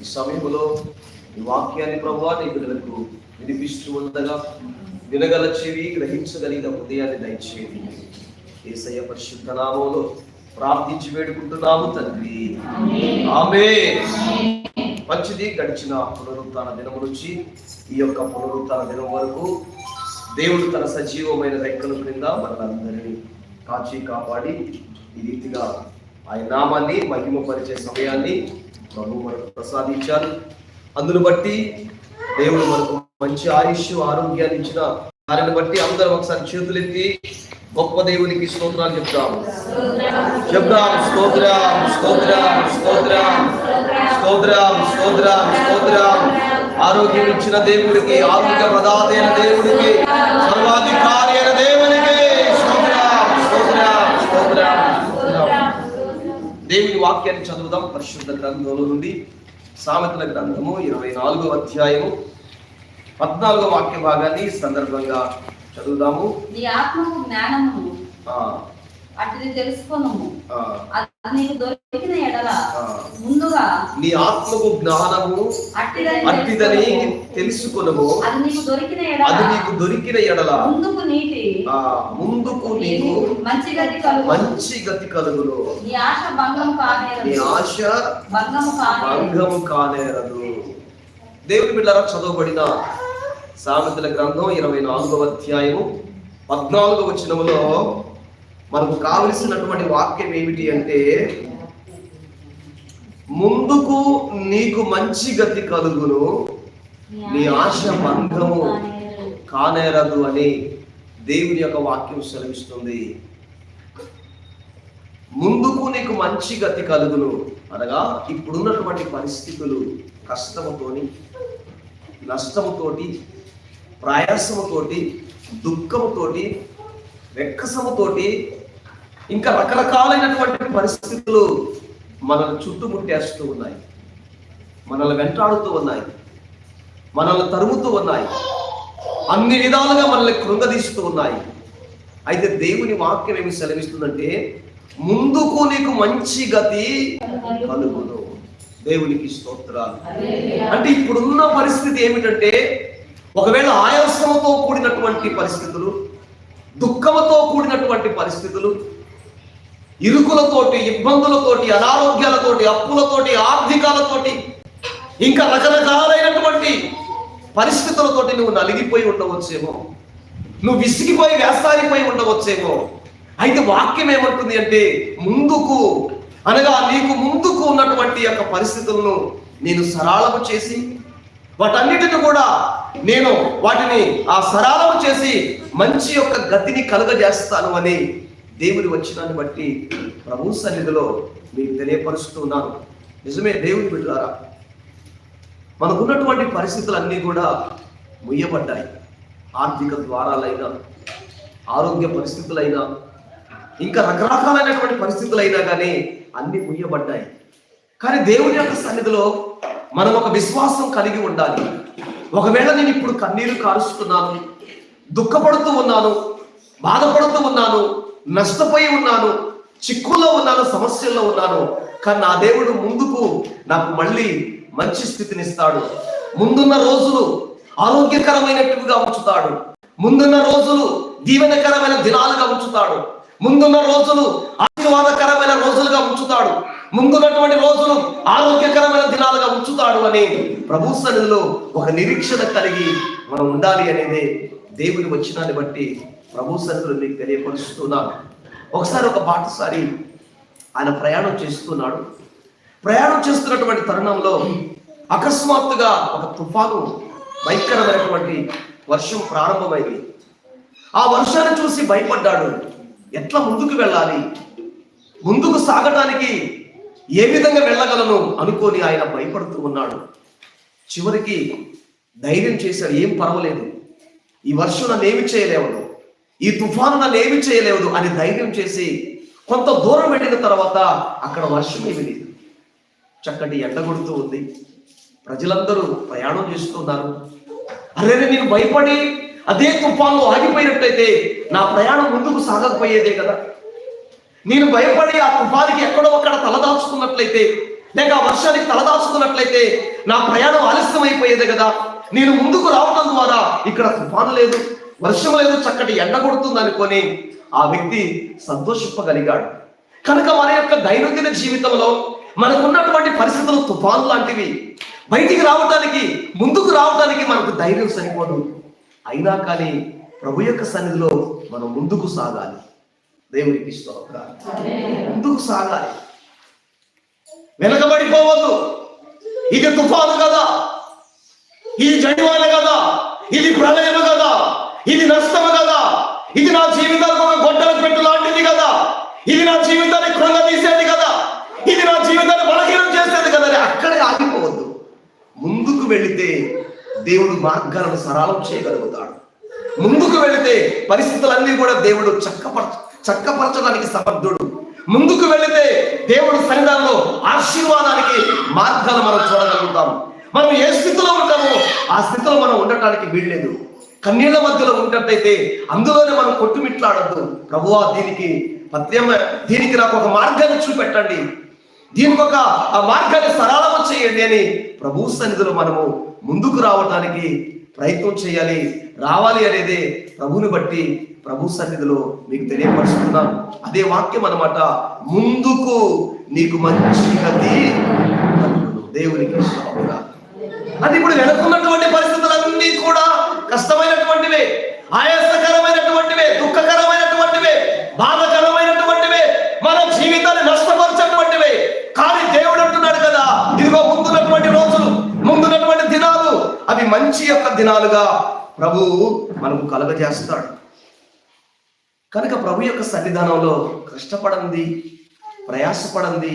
ఈ సమయంలో ఈ వాక్యాన్ని ప్రభావ నీ బిడ్డలకు వినిపిస్తూ ఉండగా వినగల చెవి గ్రహించగలిగిన హృదయాన్ని దయచేది ఏసయ్య పరిశుద్ధ నామంలో ప్రార్థించి వేడుకుంటున్నాము తండ్రి. ఆమె మంచిది గడిచిన పునరుత్న దినం నుంచి ఈ యొక్క పునరుత్న దినం వరకు దేవుడు తన సజీవమైన రెక్కల క్రింద మనందరినీ కాచి కాపాడి ఈ రీతిగా ఆయన నామాన్ని మహిమపరిచే సమయాన్ని ప్రభు మనకు ప్రసాదించారు అందును బట్టి దేవుడు మనకు మంచి ఆయుష్ ఆరోగ్యాన్ని ఇచ్చిన దానిని బట్టి అందరం ఒకసారి చేతులెత్తి గొప్ప దేవునికి స్తోత్రాలు చెప్తాము. చెప్తాం స్తోత్రం స్తోత్రం స్తోత్రం స్తోత్రం స్తోత్రం స్తోత్రం. ఆరోగ్యం ఇచ్చిన దేవుడికి ఆరోగ్య ప్రదాత అయిన దేవుడికి సర్వాధికారి అయిన దేవునికి స్తోత్రం స్తోత్రం స్తోత్రం స్తోత్రం దేవుని వాక్యాన్ని చదువుదాం. పరిశుద్ధ గ్రంథంలో నుండి సామెతల గ్రంథము ఇరవై నాలుగో అధ్యాయము పద్నాలుగో వాక్య భాగాన్ని సందర్భంగా చదువుదాము. నీ ఆత్మకు జ్ఞానము. ఆ, అటుది తెలుసుకొనుము అది నీకు దొరికిన ఎడల. ముందుగా నీ ఆత్మకు జ్ఞానము అట్టిదని తెలుసుకొనుము. అది నీకు దొరికిన అది ఎడల నీకు దొరికిన ఎడల. ముందుకు నీటి. ముందుకు నీకు మంచి గతి కలుగు మంచి గతి కలుగును. నీ ఆశ భంగం నీ కానేరదు ఆశ భంగము భంగము కానేరదు. దేవుని బిడ్డరా చదవబడిన సామెతల గ్రంథం ఇరవై నాలుగవ అధ్యాయము పద్నాలుగవ వచనములో మనకు కావలసినటువంటి వాక్యం ఏమిటి అంటే ముందుకు నీకు మంచి గతి కలుగును నీ ఆశ భంగము కానేరదు అని దేవుని యొక్క వాక్యం సెలవిస్తుంది. ముందుకు నీకు మంచి గతి కలుగును అనగా ఇప్పుడున్నటువంటి పరిస్థితులు కష్టముతోని నష్టముతోటి ప్రయాసముతోటి దుఃఖముతోటి వెక్కసముతోటి ఇంకా రకరకాలైనటువంటి పరిస్థితులు మనల్ని చుట్టుముట్టేస్తూ ఉన్నాయి. మనల్ని వెంటాడుతూ ఉన్నాయి. మనల్ని తరుముతూ ఉన్నాయి. అన్ని విధాలుగా మనల్ని కృంగదీస్తూ ఉన్నాయి. అయితే దేవుని వాక్యం ఏమి సెలవిస్తుందంటే ముందుకు నీకు మంచి గతి కలుగును. దేవునికి స్తోత్రాలు. అంటే ఇప్పుడున్న పరిస్థితి ఏమిటంటే ఒకవేళ ఆయాసంతో కూడినటువంటి పరిస్థితులు దుఃఖంతో కూడినటువంటి పరిస్థితులు ఇరుకులతోటి ఇబ్బందులతోటి అనారోగ్యాలతోటి అప్పులతోటి ఆర్థికాలతోటి ఇంకా రకరకాలైనటువంటి పరిస్థితులతోటి నువ్వు నలిగిపోయి ఉండవచ్చేమో. నువ్వు విసిగిపోయి వేస్తారిపోయి ఉండవచ్చేమో. అయితే వాక్యం ఏమంటుంది అంటే ముందుకు అనగా నీకు ముందుకు ఉన్నటువంటి యొక్క పరిస్థితులను నేను సరళము చేసి వాటన్నిటిని కూడా నేను వాటిని ఆ సరళము చేసి మంచి యొక్క గతిని కలుగజేస్తాను అని దేవుని వచ్చినాన్ని బట్టి ప్రభు సన్నిధిలో మీకు తెలియపరుస్తున్నాను నిజమే దేవుని బిడ్డారా మనకున్నటువంటి పరిస్థితులన్నీ కూడా ముయ్యబడ్డాయి. ఆర్థిక ద్వారాలైనా ఆరోగ్య పరిస్థితులైనా ఇంకా రకరకాలైనటువంటి పరిస్థితులైనా కానీ అన్ని ముయ్యబడ్డాయి. కానీ దేవుని యొక్క సన్నిధిలో మనం ఒక విశ్వాసం కలిగి ఉండాలి. ఒకవేళ నేను ఇప్పుడు కన్నీరు కారుస్తున్నాను దుఃఖపడుతూ ఉన్నాను బాధపడుతూ ఉన్నాను నష్టపోయి ఉన్నాను చిక్కుల్లో ఉన్నాను సమస్యల్లో ఉన్నాను. కానీ నా దేవుడు ముందుకు నాకు మళ్ళీ మంచి స్థితిని ఇస్తాడు. ముందున్న రోజులు ఆరోగ్యకరమైనట్టుగా ఉంచుతాడు. ముందున్న రోజులు దీవెనకరమైన దినాలుగా ఉంచుతాడు. ముందున్న రోజులు ఆశీర్వాదకరమైన రోజులుగా ఉంచుతాడు. ముందున్నటువంటి రోజులు ఆరోగ్యకరమైన దినాలుగా ఉంచుతాడు అని ప్రభు సన్నిధిలో ఒక నిరీక్షణ కలిగి మనం ఉండాలి అనేది దేవుని వచ్చినాన్ని బట్టి ప్రభు సన్నిధిలో మీకు తెలియపరుస్తున్నాను. ఒకసారి ఒక పాటసారి ఆయన ప్రయాణం చేస్తున్నాడు. ప్రయాణం చేస్తున్నటువంటి తరుణంలో అకస్మాత్తుగా ఒక తుఫాను భయంకరమైనటువంటి వర్షం ప్రారంభమైంది. ఆ వర్షాన్ని చూసి భయపడ్డాడు. ఎట్లా ముందుకు వెళ్ళాలి? ముందుకు సాగడానికి ఏ విధంగా వెళ్ళగలను అనుకొని ఆయన భయపడుతూ ఉన్నాడు. చివరికి ధైర్యం చేశాడు. ఏం పర్వాలేదు. ఈ వర్షం నన్ను ఏమి చేయలేవను. ఈ తుఫాను నన్ను ఏమి చేయలేదు అని ధైర్యం చేసి కొంత దూరం వెళ్ళిన తర్వాత అక్కడ వర్షం ఏమి లేదు. చక్కటి ఎండ కొడుతూ ఉంది. ప్రజలందరూ ప్రయాణం చేస్తున్నారు. అరే నేను భయపడి అదే తుఫాన్లో ఆగిపోయినట్టయితే నా ప్రయాణం ముందుకు సాగకపోయేదే కదా. నేను భయపడి ఆ తుఫానికి ఎక్కడో అక్కడ తలదాచుకున్నట్లయితే లేక ఆ వర్షానికి తలదాచుకున్నట్లయితే నా ప్రయాణం ఆలస్యం అయిపోయేదే కదా. నేను ముందుకు రావడం ద్వారా ఇక్కడ తుఫాను లేదు. వర్షం లేదు చక్కటి ఎండ కొడుతుంది అనుకొని ఆ వ్యక్తి సంతోషింపగలిగాడు. కనుక మన యొక్క దైనందిన జీవితంలో మనకున్నటువంటి పరిస్థితులు తుఫాన్ లాంటివి బయటికి రావటానికి ముందుకు రావటానికి మనకు ధైర్యం సరిపోదు. అయినా కానీ ప్రభు యొక్క సన్నిధిలో మనం ముందుకు సాగాలి. దేవునికి ముందుకు సాగాలి. వెనకబడిపోవద్దు. ఇది తుఫాను కదా. ఇది జడివాన కదా. ఇది ప్రళయము కదా. ఇది నష్టము కదా. ఇది నా జీవితానికి ఒక గొడ్డల పెట్టు లాంటిది కదా. ఇది నా జీవితాన్ని కృంగతీసేది కదా. ఇది నా జీవితాన్ని బలహీనం చేసేది కదా. అని అక్కడే ఆగిపోవద్దు. ముందుకు వెళితే దేవుడు మార్గాలను సరళం చేయగలుగుతాడు. ముందుకు వెళితే పరిస్థితులన్నీ కూడా దేవుడు చక్కపరచ చక్కపరచడానికి సమర్థుడు. ముందుకు వెళితే దేవుడు సన్నిధానంలో ఆశీర్వాదానికి మార్గాలు మనం చూడగలుగుతాం. మనం ఏ స్థితిలో ఉంటామో ఆ స్థితిలో మనం ఉండటానికి వీల్లేదు. కన్నీళ్ళ మధ్యలో ఉన్నట్టయితే అందులోనే మనం కొట్టుమిట్లాడద్దు. ప్రభువా దీనికి పద్యం దీనికి నాకు ఒక మార్గాన్ని చూపెట్టండి. దీనికి ఒక ఆ మార్గాన్ని సరళము చేయండి అని ప్రభు సన్నిధిలో మనము ముందుకు రావటానికి ప్రయత్నం చేయాలి. రావాలి అనేది ప్రభుని బట్టి ప్రభు సన్నిధిలో మీకు తెలియపరుస్తున్నాను అదే వాక్యం అనమాట ముందుకు నీకు మంచి గతి దేవునికి అది ఇప్పుడు వెనుకున్నటువంటి ఆయాసకరమైనటువంటివే దుఃఖకరమైనటువంటివే బాధకరమైనటువంటివే మన జీవితాన్ని నష్టపరిచినటువంటివే. కానీ దేవుడు అంటున్నాడు కదా ఇదిగో ముందున్నటువంటి రోజులు ముందున్నటువంటి దినాలు అవి మంచి యొక్క దినాలుగా ప్రభు మనకు కలగజేస్తాడు. కనుక ప్రభు యొక్క సన్నిధానంలో కష్టపడంది ప్రయాసపడంది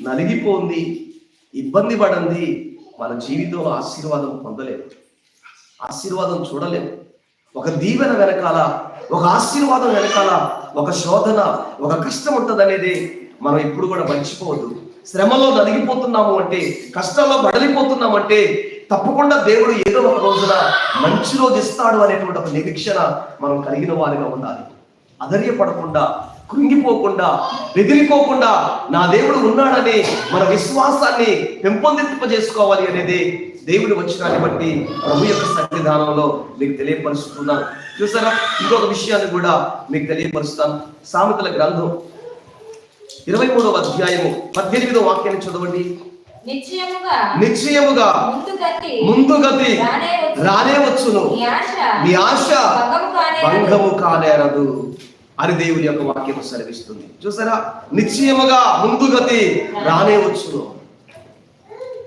నలిగిపోంది ఇబ్బంది పడంది మన జీవితంలో ఆశీర్వాదం పొందలేము. ఆశీర్వాదం చూడలేము. ఒక దీవెన వెనకాల ఒక ఆశీర్వాదం వెనకాల ఒక శోధన ఒక కష్టం ఉంటుంది అనేది మనం ఇప్పుడు కూడా మర్చిపోవద్దు. శ్రమలో నలిగిపోతున్నాము అంటే కష్టంలో బడలిపోతున్నాము అంటే తప్పకుండా దేవుడు ఏదో ఒక రోజున మంచి రోజు ఇస్తాడు అనేటువంటి ఒక నిరీక్షణ మనం కలిగిన వారిగా ఉండాలి. అధైర్యపడకుండా కృంగిపోకుండా బెదిరిపోకుండా నా దేవుడు ఉన్నాడని మన విశ్వాసాన్ని పెంపొందింపజేసుకోవాలి అనేది దేవుని వచ్చినాన్ని బట్టి ప్రభు యొక్క సన్నిధానంలో మీకు తెలియపరుస్తున్నాను. చూసారా? ఇంకొక విషయాన్ని కూడా మీకు తెలియపరుస్తాను. సామెతల గ్రంథం ఇరవై మూడవ అధ్యాయము పద్దెనిమిదవ వాక్యాన్ని చదవండి. నిశ్చయముగా ముందు గతి రానే వచ్చును. నీ ఆశ. భంగము కానేరదు. అని దేవుని యొక్క వాక్యం సెలవిస్తుంది. చూసారా? నిశ్చయముగా ముందు గతి రానే వచ్చును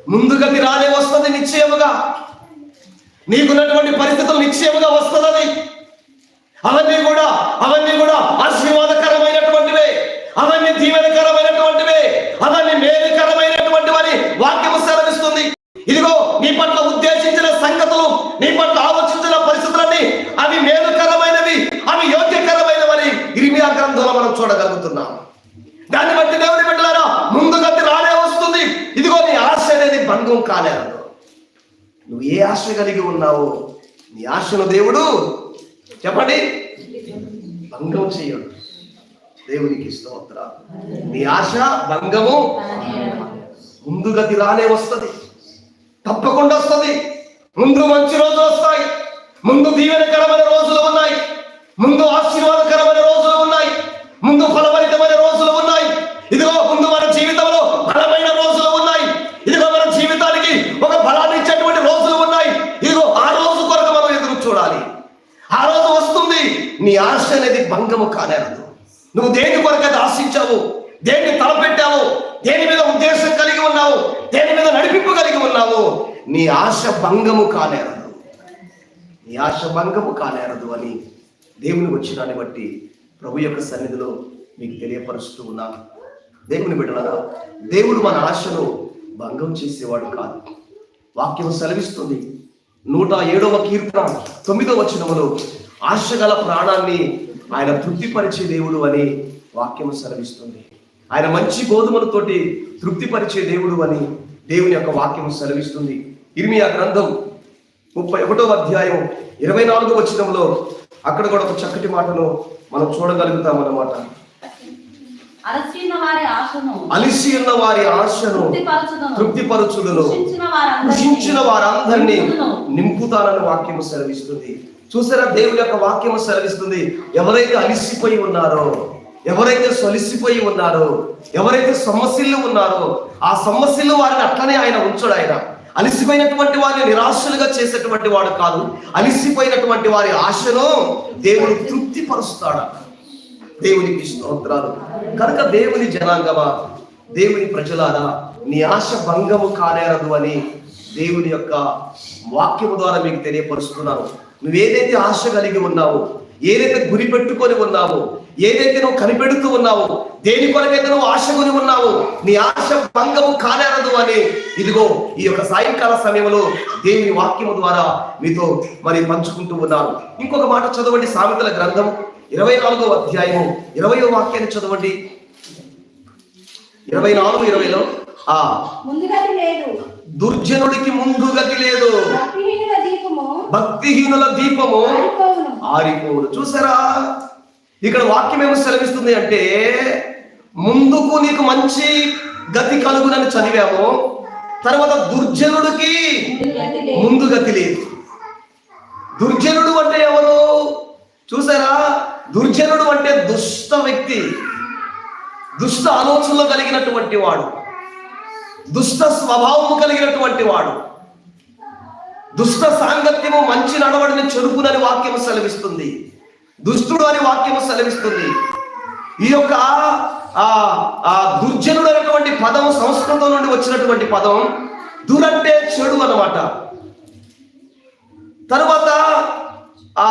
ముందు రాలే రానే వస్తుంది నిశ్చయముగా. నీకున్నటువంటి పరిస్థితులు నిశ్చయముగా వస్తుందని. అవన్నీ కూడా అవన్నీ కూడా ఆశీర్వాదకరమైనటువంటివే. అవన్నీ దీవెనకరమైనటువంటివే. అవన్నీ మేలుకరమైనటువంటివని వాక్యము సెలవిస్తుంది. ఇదిగో నీ పట్ల ఉద్దేశించిన సంగతులు నీ పట్ల ఆలోచించిన పరిస్థితులన్నీ అవి మేలుకరమైనవి అవి యోగ్యకరమైనవని ఇరిమియా గ్రంథంలో మనం చూడగలుగుతున్నాం దాన్ని బట్టి దేవుని బిడ్డలారా ముందుగతి రానే వస్తుంది ఇదిగో నీ ఆశ అనేది భంగం నువ్వు ఏ ఆశ కలిగి ఉన్నావు నీ ఆశను దేవుడు చెప్పండి. భంగం చేయడు. దేవునికి స్తోత్ర నీ ఆశ భంగము. ముందుగతి రానే వస్తుంది. తప్పకుండా వస్తుంది. ముందు మంచి రోజులు వస్తాయి. ముందు దీవెనకరమైన రోజులు ఉన్నాయి. ముందు ఆశీర్వాదకరమైన రోజులు ఉన్నాయి. ముందు ఫలమైన నీ ఆశ అనేది భంగము కానేరదు నువ్వు దేని కొరకైతే ఆశించావు? దేన్ని తలపెట్టావు? దేని మీద ఉద్దేశం కలిగి ఉన్నావు? దేని మీద నడిపింపు కలిగి ఉన్నావు? నీ ఆశ భంగము కానేరదు నీ ఆశ భంగము కానేరదు అని దేవుని వచ్చినాన్ని బట్టి ప్రభు యొక్క సన్నిధిలో మీకు తెలియపరుస్తూ ఉన్నాను దేవుని బిడ్డలారా దేవుడు మన ఆశను భంగం చేసేవాడు కాదు. వాక్యం సెలవిస్తుంది. నూట ఏడవ కీర్తన తొమ్మిదవ వచనములో ఆశ గల ప్రాణాన్ని ఆయన తృప్తిపరిచే దేవుడు అని వాక్యం సెలవిస్తుంది. ఆయన మంచి గోధుమలతోటి తృప్తిపరిచే దేవుడు అని దేవుని యొక్క వాక్యం సెలవిస్తుంది. ఇర్మియా గ్రంథం ముప్పై ఒకటో అధ్యాయం ఇరవై నాలుగో వచనంలో అక్కడ కూడా ఒక చక్కటి మాటను మనం చూడగలుగుతాం అన్నమాట. అలిసి ఉన్న వారి ఆశను తృప్తిపరుచుదును. కృషించిన వారందరినీ. నింపుతానని వాక్యము సెలవిస్తుంది. చూసారా? దేవుని యొక్క వాక్యం సెలవిస్తుంది. ఎవరైతే అలిసిపోయి ఉన్నారో ఎవరైతే సొలిసిపోయి ఉన్నారో ఎవరైతే సమస్యలు ఉన్నారో ఆ సమస్యలు వారిని అట్లనే ఆయన ఉంచడు ఆయన. అలిసిపోయినటువంటి వారిని నిరాశలుగా చేసేటువంటి వాడు కాదు. అలిసిపోయినటువంటి వారి ఆశను దేవుని తృప్తిపరుస్తాడు? దేవునికి స్తోత్రాలు. కనుక దేవుని జనాంగమా దేవుని ప్రజలారా నీ ఆశ భంగము కానేరదు అని దేవుని యొక్క వాక్యము ద్వారా మీకు తెలియపరుస్తున్నాను. నువ్వు ఏదైతే ఆశ కలిగి ఉన్నావో ఏదైతే గురి పెట్టుకొని ఉన్నావో ఏదైతే నువ్వు కనిపెడుతూ ఉన్నావో దేని కొరకైతే నువ్వు ఆశ కొని ఉన్నావో నీ ఆశ భంగము కానేరదు అని ఇదిగో ఈ యొక్క సాయంకాల సమయంలో దేవుని వాక్యము ద్వారా మీతో మరి పంచుకుంటూ ఉన్నాను ఇంకొక మాట చదవండి సామెతల గ్రంథం ఇరవై నాలుగో అధ్యాయము ఇరవయో వాక్యాన్ని చదవండి. ఇరవై నాలుగు ఇరవైలో ఆ. ముందుగది లేదు. దుర్జనుడికి ముందు గతి లేదు. భక్తిహీనుల దీపము ఆరిపోవును. చూసారా? ఇక్కడ వాక్యం ఏమో సెలవిస్తుంది అంటే ముందుకు నీకు మంచి గతి కలుగునని చదివాము. తర్వాత దుర్జనుడికి ముందు గతి లేదు. దుర్జనుడు అంటే ఎవరు? చూసారా? దుర్జనుడు అంటే దుష్ట వ్యక్తి. దుష్ట ఆలోచనలు కలిగినటువంటి వాడు. దుష్ట స్వభావము కలిగినటువంటి వాడు. దుష్ట సాంగత్యము మంచి నడవడిని చెరుపునని వాక్యము సెలవిస్తుంది. దుష్టుడు అని వాక్యము సెలవిస్తుంది. ఈ యొక్క ఆ దుర్జనుడు అనేటువంటి పదం సంస్కృతం నుండి వచ్చినటువంటి పదం దురంటే చెడు అన్నమాట. తరువాత ఆ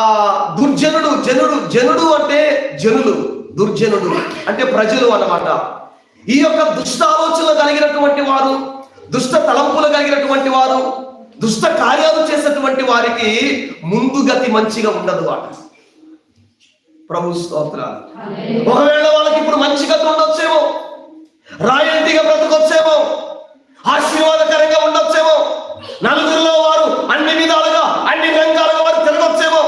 దుర్జనుడు జనుడు జనుడు అంటే జనులు దుర్జనుడు అంటే ప్రజలు అన్నమాట. ఈ యొక్క దుష్ట ఆలోచనలు కలిగినటువంటి వారు దుష్ట తలంపులు కలిగినటువంటి వారు దుష్ట కార్యాలు చేసేటువంటి వారికి ముందు గతి మంచిగా ఉండదు వాట ప్రభు స్తోత్రాలు. ఒకవేళ వాళ్ళకి ఇప్పుడు మంచి గతి ఉండొచ్చేమో రాయల్టీగా బ్రతకొచ్చేమో ఆశీర్వాదకరంగా ఉండొచ్చేమో నలుగురిలో వారు అన్ని విధాలుగా అన్ని రంగాలుగా వారు తిరగొచ్చేమో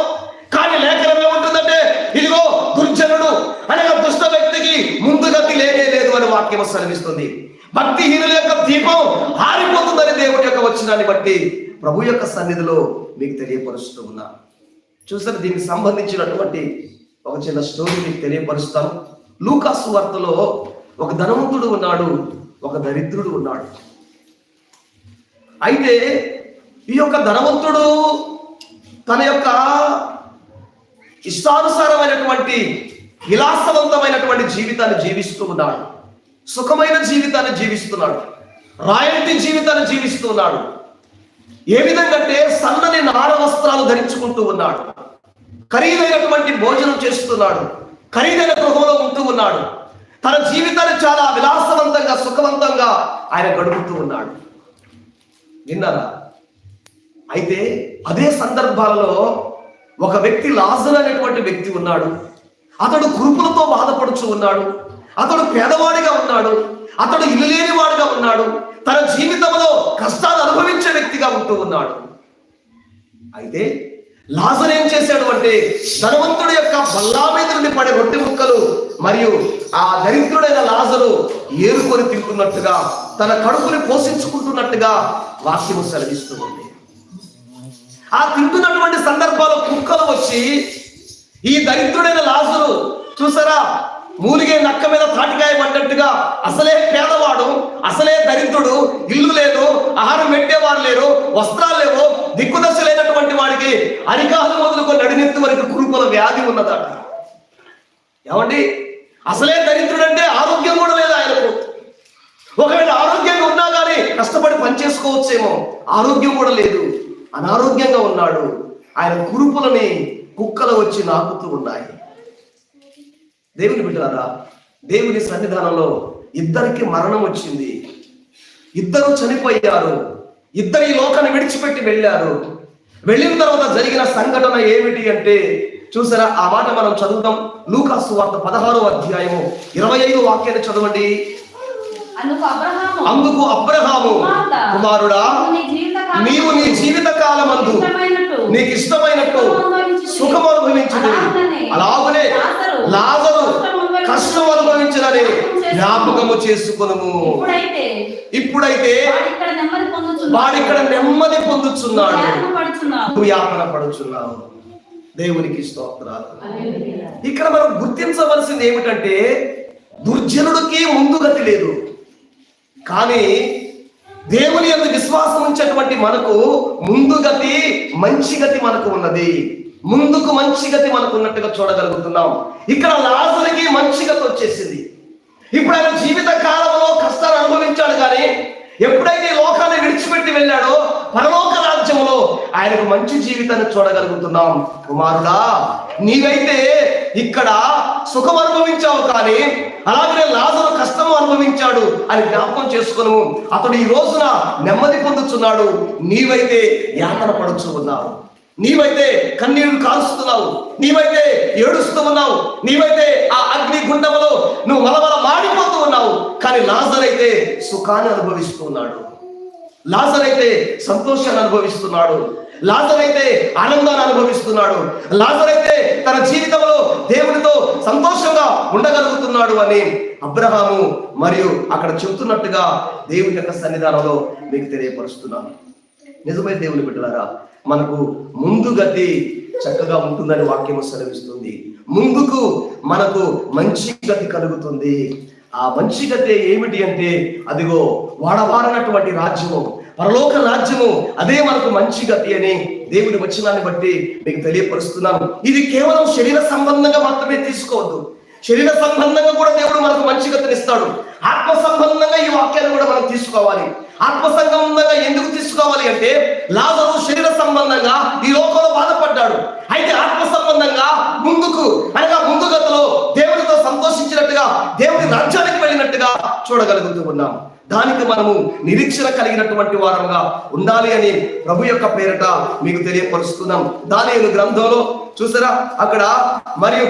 కానీ లేఖనం ఏముంటుందంటే ఇదిగో దుర్జనుడు అనగా దుష్ట వ్యక్తికి ముందు గతి లేనే లేదు అని వాక్యం సెలవిస్తుంది. భక్తిహీనుల యొక్క దీపం ఆరిపోతుందని దేవుడి యొక్క వచ్చినాన్ని బట్టి ప్రభు యొక్క సన్నిధిలో మీకు తెలియపరుస్తూ ఉన్నా. చూసారు దీనికి సంబంధించినటువంటి ఒక చిన్న స్టోరీ మీకు తెలియపరుస్తాను. లూకాసు వార్తలో ఒక ధనవంతుడు ఉన్నాడు ఒక దరిద్రుడు ఉన్నాడు. అయితే ఈ యొక్క ధనవంతుడు తన యొక్క ఇష్టానుసారమైనటువంటి విలాసవంతమైనటువంటి జీవితాన్ని జీవిస్తూ ఉన్నాడు. సుఖమైన జీవితాన్ని జీవిస్తున్నాడు. రాయల్టీ జీవితాన్ని జీవిస్తున్నాడు. ఏ విధంగా అంటే సన్నని నార వస్త్రాలు ధరించుకుంటూ ఉన్నాడు. ఖరీదైనటువంటి భోజనం చేస్తున్నాడు. ఖరీదైన గృహంలో ఉంటూ ఉన్నాడు. తన జీవితాన్ని చాలా విలాసవంతంగా సుఖవంతంగా ఆయన గడుపుతూ ఉన్నాడు. విన్నారా? అయితే అదే సందర్భాలలో ఒక వ్యక్తి లాజర్ అనేటువంటి వ్యక్తి ఉన్నాడు. అతడు కురుపులతో బాధపడుచు ఉన్నాడు. అతడు పేదవాడిగా ఉన్నాడు అతడు ఇల్లు లేనివాడిగా ఉన్నాడు తన జీవితంలో కష్టాలు అనుభవించే వ్యక్తిగా ఉంటూ ఉన్నాడు. అయితే లాజర్ ఏం చేశాడు అంటే ధనవంతుడి యొక్క బల్లా మీద నుండి పడే రొట్టె ముక్కలు మరియు ఆ దరిద్రుడైన లాజరు ఏరుకొని తింటున్నట్టుగా తన కడుపుని పోషించుకుంటున్నట్టుగా వాక్యము సెలవిస్తూ ఉంది. ఆ తింటున్నటువంటి సందర్భాల్లో కుక్కలు వచ్చి ఈ దరిద్రుడైన లాజరు చూసారా? మూలిగే నక్క మీద తాటికాయ పడ్డట్టుగా అసలే పేదవాడు అసలే దరిద్రుడు ఇల్లు లేదు ఆహారం పెట్టేవారు లేరు వస్త్రాలు లేవు దిక్కుదశ లేనటువంటి వాడికి అరికాలు మొదలుకొని నడినెత్తి వరకు కురుకుల వ్యాధి ఉన్నదట. ఏమండి? అసలే దరిద్రుడు అంటే ఆరోగ్యం కూడా లేదు ఆయనకు. ఒకవేళ ఆరోగ్యంగా ఉన్నా కానీ కష్టపడి పని చేసుకోవచ్చేమో. ఆరోగ్యం కూడా లేదు. అనారోగ్యంగా ఉన్నాడు. ఆయన కురుపులని కుక్కలు వచ్చి నాకుతూ ఉన్నాయి. దేవుని బిడ్డారా దేవుని సన్నిధానంలో ఇద్దరికి మరణం వచ్చింది. ఇద్దరు చనిపోయారు. ఇద్దరు ఈ లోకాన్ని విడిచిపెట్టి వెళ్ళారు. వెళ్ళిన తర్వాత జరిగిన సంఘటన ఏమిటి అంటే చూసారా ఆ మాట మనం చదువుతాం. లూకాసు వార్త పదహారో అధ్యాయము ఇరవై ఐదు వాక్యాన్ని చదవండి. అందుకు అబ్రహాము అందుకు అబ్రహాము కుమారుడా నీవు నీ జీవిత కాలమందు నీకు ఇష్టమైనట్టు సుఖం అనుభవించుడు. అలాగనే లాజరు కష్టం అనుభవించినని జ్ఞాపకము చేసుకొనుము. ఇప్పుడైతే ఇప్పుడైతే వాడు ఇక్కడ నెమ్మది నువ్వు యాపన పడుచున్నావు దేవునికి స్తోత్రాలు. ఇక్కడ మనం గుర్తించవలసింది ఏమిటంటే దుర్జనుడికి ముందు గతి లేదు. కానీ దేవుని యొక్క విశ్వాసం ఉంచేటువంటి మనకు ముందు గతి మంచి గతి మనకు ఉన్నది. ముందుకు మంచి గతి మనకు ఉన్నట్టుగా చూడగలుగుతున్నాం. ఇక్కడ లాజరుకి మంచి గతి వచ్చేసింది. ఇప్పుడు ఆయన జీవిత కాలంలో కష్టాలు అనుభవించాడు కానీ ఎప్పుడైతే లోకాన్ని విడిచిపెట్టి వెళ్ళాడో పరలోక రాజ్యంలో ఆయనకు మంచి జీవితాన్ని చూడగలుగుతున్నాం. కుమారుడా నీవైతే ఇక్కడ సుఖం అనుభవించావు కానీ అలాగే లాజరు కష్టం అనుభవించాడు అని జ్ఞాపకం చేసుకును అతడు ఈ రోజున నెమ్మది పొందుతున్నాడు నీవైతే యాతన పడుచు ఉన్నావు. నీవైతే కన్నీరు కాలుస్తున్నావు. నీవైతే ఏడుస్తూ ఉన్నావు నీవైతే ఆ అగ్ని గుండములో నువ్వు మలమల మాడిపోతూ ఉన్నావు. కానీ లాజరైతే సుఖాన్ని అనుభవిస్తున్నాడు. లాజరైతే సంతోషాన్ని అనుభవిస్తున్నాడు. లాజరైతే ఆనందాన్ని అనుభవిస్తున్నాడు. లాజరైతే తన జీవితంలో దేవునితో సంతోషంగా ఉండగలుగుతున్నాడు అని అబ్రహాము మరియు అక్కడ చెబుతున్నట్టుగా దేవుని యొక్క సన్నిధానంలో మీకు తెలియపరుస్తున్నాను. నిజమే దేవుని బిడ్డలారా మనకు ముందు గతి చక్కగా ఉంటుందని వాక్యము సెలవిస్తుంది. ముందుకు మనకు మంచి గతి కలుగుతుంది. ఆ మంచి గతి ఏమిటి అంటే అదిగో వాడవారనటువంటి రాజ్యము. పరలోక రాజ్యము అదే మనకు మంచి గతి అని దేవుని వచనాన్ని బట్టి మీకు తెలియపరుస్తున్నాను. ఇది కేవలం శరీర సంబంధంగా మాత్రమే తీసుకోవద్దు. శరీర సంబంధంగా కూడా దేవుడు మనకు మంచి గతినిస్తాడు ఆత్మ సంబంధంగా ఈ వాక్యాన్ని కూడా మనం తీసుకోవాలి. ఆత్మ సంబంధంగా ఎందుకు తీసుకోవాలి అంటే లాజరు శరీర సంబంధంగా ఈ లోకంలో బాధపడ్డాడు. అయితే ఆత్మ సంబంధంగా ముందుకు అనగా ముందు గతలో దేవునితో సంతోషించినట్టుగా దేవుని రాజ్యానికి వెళ్ళినట్టుగా చూడగలుగుతూ ఉన్నాం. దానికి మనము నిరీక్షణ కలిగినటువంటి వారంగా ఉండాలి అని ప్రభు యొక్క పేరట మీకు తెలియపరుస్తున్నాం. దాని గ్రంథంలో చూసారా? అక్కడ మరియు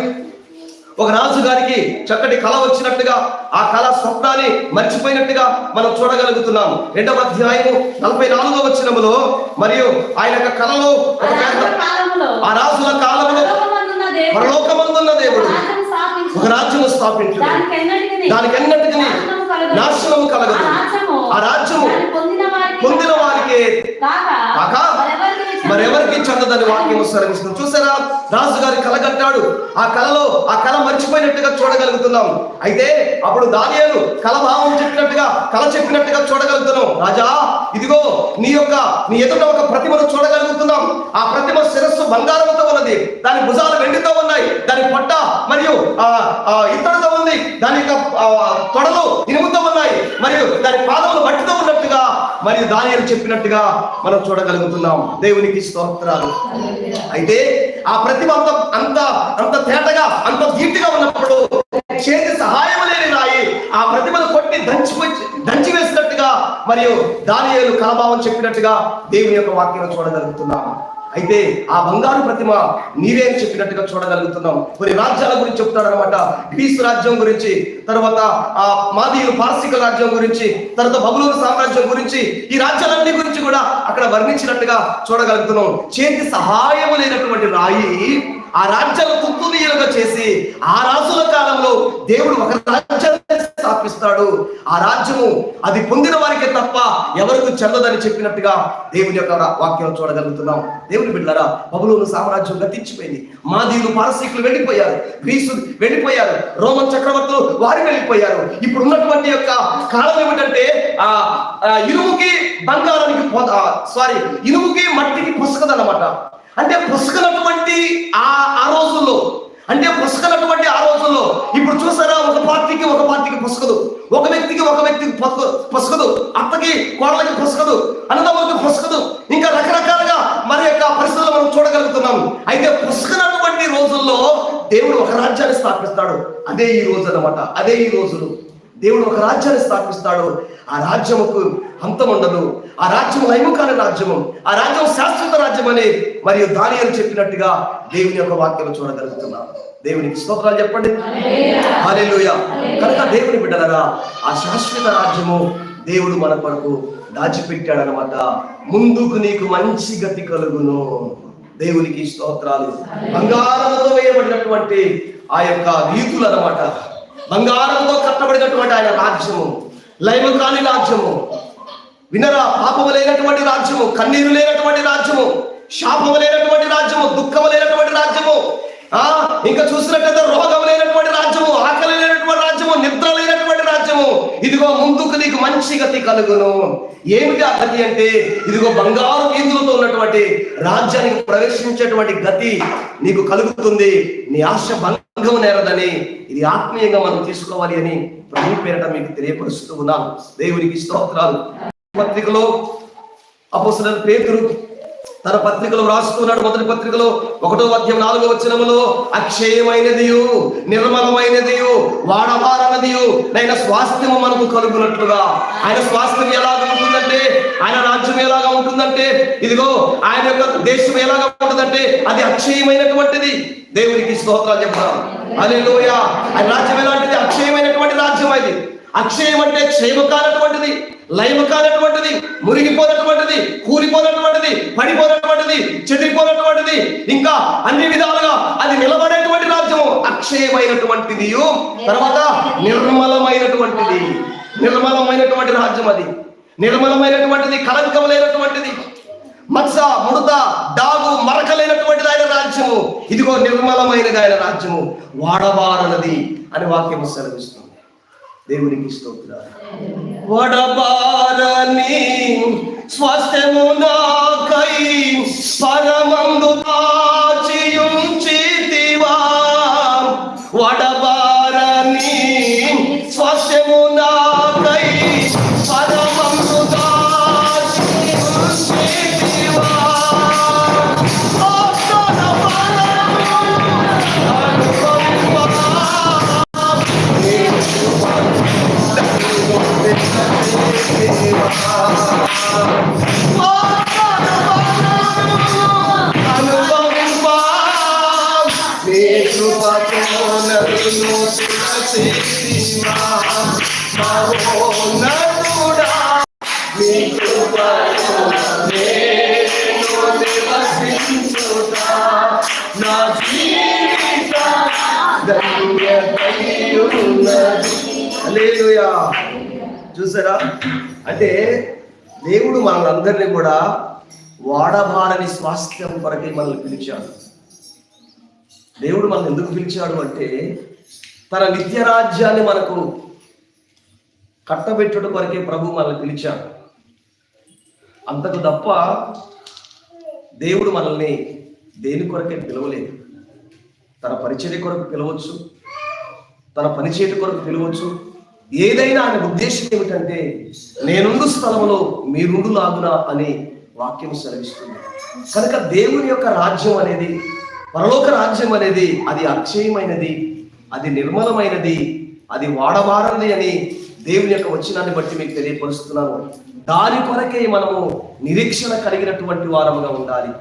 ఒక రాజు గారికి చక్కటి కళ వచ్చినట్టుగా ఆ కళ స్వప్నాన్ని మర్చిపోయినట్టుగా మనం చూడగలుగుతున్నాం రెండవ అధ్యాయము నలభై నాలుగో వచ్చినములో మరియు ఆయన యొక్క కళలో ఆ ఒక రాజుల కాలంలో ఆ రాజుల కాలంలో పరలోకమందున్న దేవుడు. ఒక రాజ్యము స్థాపించు దానికెన్నటికిని దానికెన్నటికిని నాశనము కలగదు. ఆ రాజ్యము పొందిన వారికి కాక చెందదు. చెందదని వాక్యము సెలవిస్తుంది. చూసారా? రాజు గారి కళ కట్టాడు. ఆ కళలో ఆ కళ మర్చిపోయినట్టుగా చూడగలుగుతున్నాం. అయితే అప్పుడు దానియాలు కళ భావం చెప్పినట్టుగా కళ చెప్పినట్టుగా చూడగలుగుతున్నాం. రాజా ఇదిగో నీ యొక్క నీ ఎదుట ఒక ప్రతిమను చూడగలుగుతున్నాం. ఆ ప్రతిమ శిరస్సు బంగారంతో ఉన్నది. దాని భుజాలు వెండితో ఉన్నాయి. దాని పొట్ట మరియు ఆ ఆ ఇత్తడితో ఉంది. దాని యొక్క తొడలు ఇనుముతో ఉన్నాయి మరియు దాని పాదములు మట్టితో మరియు దానియాలు చెప్పినట్టుగా మనం చూడగలుగుతున్నాం. దేవునికి స్తోత్రాలు. అయితే ఆ ప్రతిమ అంత అంత అంత తేటగా అంత దీప్తిగా ఉన్నప్పుడు చేతి సహాయం లేని రాయి ఆ ప్రతిమను కొట్టి దంచి దంచి వేసినట్టుగా మరియు దానియలు కలభావం చెప్పినట్టుగా దేవుని యొక్క వాక్యం చూడగలుగుతున్నాం. అయితే ఆ బంగారు ప్రతిమ నీవే అని చెప్పినట్టుగా చూడగలుగుతున్నాం. కొన్ని రాజ్యాల గురించి చెప్తాడనమాట గ్రీసు రాజ్యం గురించి తర్వాత ఆ మాదీయులు పార్సిక రాజ్యం గురించి తర్వాత బబులూరు సామ్రాజ్యం గురించి ఈ రాజ్యాలన్నీ గురించి కూడా అక్కడ వర్ణించినట్టుగా చూడగలుగుతున్నాం. చేతి సహాయము లేనటువంటి రాయి ఆ రాజ్యాలు తుత్తునీయులుగా చేసి ఆ రాజుల కాలంలో దేవుడు ఒక రాజ్యాన్ని స్థాపిస్తాడు. ఆ రాజ్యము అది పొందిన వారికే తప్ప ఎవరికి చెందదని చెప్పినట్టుగా దేవుని యొక్క వాక్యం చూడగలుగుతున్నాం. దేవుని బిడ్డరా బబులోను సామ్రాజ్యం గతించిపోయింది. మాదీయులు పారసీకులు వెళ్ళిపోయారు. గ్రీసు వెళ్ళిపోయారు. రోమన్ చక్రవర్తులు వారు వెళ్ళిపోయారు. ఇప్పుడు ఉన్నటువంటి యొక్క కాలం ఏమిటంటే ఆ ఇనుముకి బంగారానికి సారీ ఇనుముకి మట్టికి పుసకదన్నమాట అంటే పుసకనటువంటి ఆ ఆ రోజుల్లో అంటే పుసకనటువంటి ఆ రోజుల్లో ఇప్పుడు చూసారా ఒక పార్టీకి ఒక పార్టీకి పుసకదు ఒక వ్యక్తికి ఒక వ్యక్తికి పుసక అత్తకి కోడలకి పుసకదు అన్నదమ్ములకి పుసకదు ఇంకా రకరకాలుగా మరి యొక్క పరిస్థితులు మనం చూడగలుగుతున్నాం. అయితే పుసకనటువంటి రోజుల్లో దేవుడు ఒక రాజ్యాన్ని స్థాపిస్తాడు. అదే ఈ రోజు అనమాట అదే ఈ రోజులు. దేవుడు ఒక రాజ్యాన్ని స్థాపిస్తాడు. ఆ రాజ్యముకు అంతముండదు ఉండదు. ఆ రాజ్యం లైముకాల రాజ్యము ఆ రాజ్యం శాశ్వత రాజ్యం అని మరియు దానియలు చెప్పినట్టుగా దేవుని యొక్క వాక్యం చూడగలుగుతున్నాం. దేవునికి స్తోత్రాలు చెప్పండి. హాలేలుయ కనుక దేవుని బిడ్డలరా ఆ శాశ్వత రాజ్యము దేవుడు మన కొరకు దాచిపెట్టాడనమాట ముందుకు నీకు మంచి గతి కలుగును. దేవునికి స్తోత్రాలు. బంగారంతో వేయబడినటువంటి ఆ యొక్క రీతులు అనమాట బంగారంతో కట్టబడినటువంటి ఆయన రాజ్యము. లైవ కాని రాజ్యము. వినరా పాపము లేనటువంటి రాజ్యము కన్నీరు లేనటువంటి రాజ్యము శాపము లేనటువంటి రాజ్యము దుఃఖము లేనటువంటి రాజ్యము ఆ ఇంకా చూసినట్టయితే రోగం లేనటువంటి రాజ్యము ఆకలి లేనటువంటి రాజ్యము నిద్ర లేని ఇదిగో ముందుకు నీకు మంచి గతి కలుగును. ఏమిటి ఆ గతి అంటే? ఇదిగో బంగారు వీధులతో ఉన్నటువంటి రాజ్యానికి ప్రవేశించేటువంటి గతి నీకు కలుగుతుంది. నీ ఆశ భంగం నేరదని ఇది ఆత్మీయంగా మనం తీసుకోవాలి అని ప్రభు పేరట మీకు తెలియపరుస్తూ ఉన్నాను దేవునికి స్తోత్రాలు. పత్రికలో అపోసల పేతురు తన పత్రికలు రాస్తున్నాడు మొదటి పత్రికలో ఒకటో అధ్యాయం నాలుగో వచనములో అక్షయమైనదియు నిర్మలమైనదియు వాడబారనదియు ఆయన స్వాస్థ్యము మనకు కలుగునట్లుగా. ఆయన స్వాస్థ్యం ఎలాగా ఉంటుందంటే ఆయన రాజ్యం ఎలాగా ఉంటుందంటే ఇదిగో ఆయన యొక్క దేశం ఎలాగా ఉంటుందంటే అది అక్షయమైనటువంటిది. దేవునికి స్తోత్రాలు చెప్తాం లోయ ఆయన రాజ్యం ఎలాంటిది? అక్షయమైనటువంటి రాజ్యం అది. అక్షయం అంటే క్షేమ కానటువంటిది లయం కానటువంటిది మురిగిపోనటువంటిది కూలిపోనటువంటిది పడిపోనటువంటిది చెదిరిపోనటువంటిది. ఇంకా అన్ని విధాలుగా అది నిలబడేటువంటి రాజ్యము అక్షయమైనటువంటిది. తర్వాత నిర్మలమైనటువంటిది. నిర్మలమైనటువంటి రాజ్యం అది. నిర్మలమైనటువంటిది కలంకం లేనటువంటిది. మత్స ముడత దాగు మరకలేనటువంటిది ఆయన రాజ్యము. ఇదిగో నిర్మలమైనది ఆయన రాజ్యము. వాడబారనది అని వాక్యము సెలవిస్తుంది. దేవునికి స్తోత్రాలు. వడబారని స్వస్థము నాకై పరమందు చూసారా? అంటే దేవుడు మనందరినీ కూడా వాడబారని స్వాస్థ్యం కొరకే మనల్ని పిలిచాడు. దేవుడు మనల్ని ఎందుకు పిలిచాడు అంటే తన నిత్య రాజ్యాన్ని మనకు కట్టబెట్టుట కొరకే ప్రభు మనల్ని పిలిచాడు. అంతకు తప్ప దేవుడు మనల్ని దేని కొరకే పిలవలేదు. తన పరిచర్య కొరకు పిలవచ్చు తన పనిచేయట కొరకు పిలవచ్చు. ఏదైనా ఆయన ఉద్దేశం ఏమిటంటే నేనుండు స్థలంలో మీరుండు లాగునా అని వాక్యం సెలవిస్తుంది. కనుక దేవుని యొక్క రాజ్యం అనేది పరలోక రాజ్యం అనేది అది అక్షయమైనది. అది నిర్మలమైనది అది వాడబారది అని దేవుని యొక్క వచనాన్ని బట్టి మీకు తెలియపరుస్తున్నాను. దాని కొరకై మనము నిరీక్షణ కలిగినటువంటి వారముగా ఉండాలి.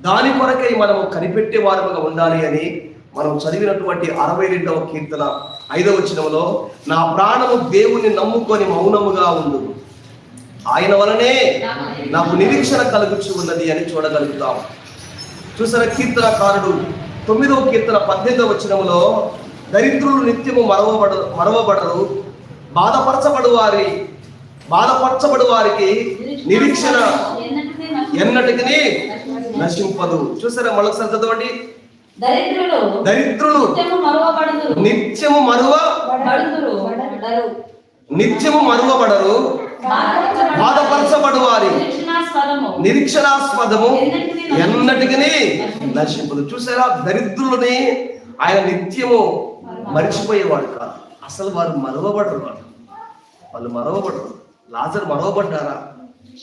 దాని కొరకై మనము కనిపెట్టే వారముగా ఉండాలి అని మనం చదివినటువంటి అరవై రెండవ కీర్తన ఐదవ వచనంలో నా ప్రాణము దేవుణ్ణి నమ్ముకొని మౌనముగా ఉండు. ఆయన వలనే నాకు నిరీక్షణ కలుగుచు ఉన్నది అని చూడగలుగుతాం. చూసిన కీర్తనకారుడు? తొమ్మిదవ కీర్తన పద్దెనిమిదవ వచనంలో దరిద్రులు నిత్యము మరవబడ మరవబడరు. బాధపరచబడు వారి బాధపరచబడు వారికి నిరీక్షణ ఎన్నటికీ నశింపదు. చూసారా మరొకసారి చదవండి. దరిద్రులు దరిద్రులు నిత్యము మరువ. నిత్యము మరువబడరు. బాధపరచబడు వారి నిరీక్షణాస్పదము. నిరీక్షణాస్పదము ఎన్నటికి నశింపదు. చూసారా దరిద్రులని ఆయన నిత్యము మరిచిపోయేవాడు కాదు. అసలు వారు మరవబడరు వాళ్ళు వాళ్ళు మరవబడరు. లాజర్ మరవబడ్డారా?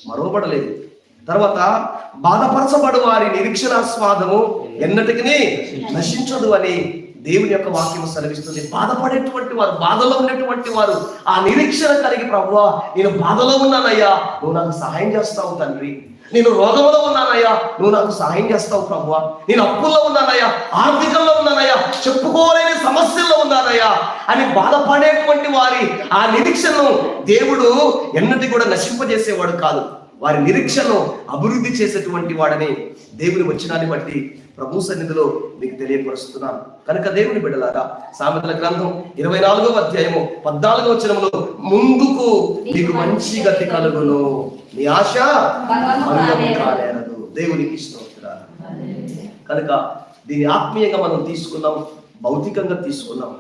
మరవబడలేదు. తర్వాత బాధపరచబడు వారి నిరీక్షణాస్వాదము ఎన్నటికి నశించదు అని దేవుని యొక్క వాక్యం సెలవిస్తుంది. బాధపడేటువంటి వారు బాధలో ఉన్నటువంటి వారు ఆ నిరీక్షణ కలిగి ప్రభువా నేను బాధలో ఉన్నానయ్యా నువ్వు నాకు సహాయం చేస్తావు తండ్రి. నేను రోగంలో ఉన్నానయ్యా నువ్వు నాకు సహాయం చేస్తావు ప్రభువా. నేను అప్పుల్లో ఉన్నానయ్యా ఆర్థికంలో ఉన్నానయ్యా చెప్పుకోలేని సమస్యల్లో ఉన్నానయ్యా అని బాధపడేటువంటి వారి ఆ నిరీక్షను దేవుడు ఎన్నటి కూడా నశింపజేసేవాడు కాదు. వారి నిరీక్షను అభివృద్ధి చేసేటువంటి వాడని దేవుని వచ్చినాన్ని బట్టి ప్రభు సన్నిధిలో మీకు తెలియపరుస్తున్నాను. కనుక దేవుని బిడ్డలారా సామెతల గ్రంథం ఇరవై నాలుగవ అధ్యాయము పద్నాలుగవ వచనంలో ముందుకు మీకు మంచి గతి కలుగును. నీ ఆశ కాలేరదు. దేవునికి స్తోత్రాలు. కనుక దీని ఆత్మీయంగా మనం తీసుకున్నాం భౌతికంగా తీసుకున్నాం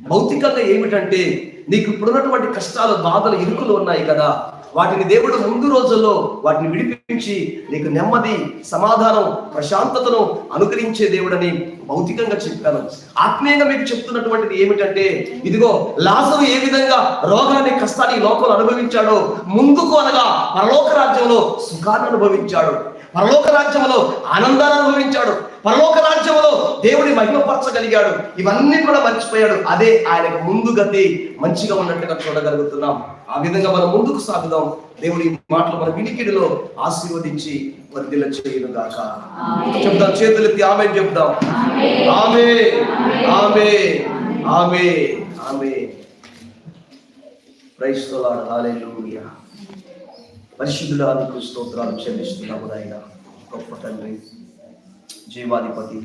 భౌతికంగా ఏమిటంటే నీకు ఇప్పుడున్నటువంటి కష్టాలు బాధలు ఇరుకులు ఉన్నాయి కదా. వాటిని దేవుడు ముందు రోజుల్లో వాటిని విడిపించి నీకు నెమ్మది సమాధానం ప్రశాంతతను అనుగ్రహించే దేవుడని భౌతికంగా చెప్పాను. ఆత్మీయంగా మీకు చెప్తున్నటువంటిది ఏమిటంటే ఇదిగో లాసరు ఏ విధంగా రోగాన్ని కష్టాన్ని ఈ లోకంలో అనుభవించాడో ముందుకు అనగా పరలోక రాజ్యంలో సుఖాన్ని అనుభవించాడు. పరలోక రాజ్యంలో ఆనందాన్ని అనుభవించాడు. పరలోక రాజ్యంలో దేవుని మహిమపరచగలిగాడు. ఇవన్నీ కూడా మర్చిపోయాడు. అదే ఆయనకు ముందు గతి మంచిగా ఉన్నట్టుగా చూడగలుగుతున్నాం. ఆ విధంగా మనం ముందుకు సాగుదాం. దేవుడి మాటలు మన వినికిడిలో ఆశీర్వదించి వర్ధిల్ల చేయను గాక. చెప్దాం చేతులెత్తి ఆమె చెప్దాం. ఆమె ఆమె ఆమె ఆమె క్రైస్తవులారా హల్లెలూయా. పరిశుద్ధుల నీకు స్తోత్రాలు చెల్లిస్తున్నాము నాయన. గొప్ప తండ్రి జీవాధిపతి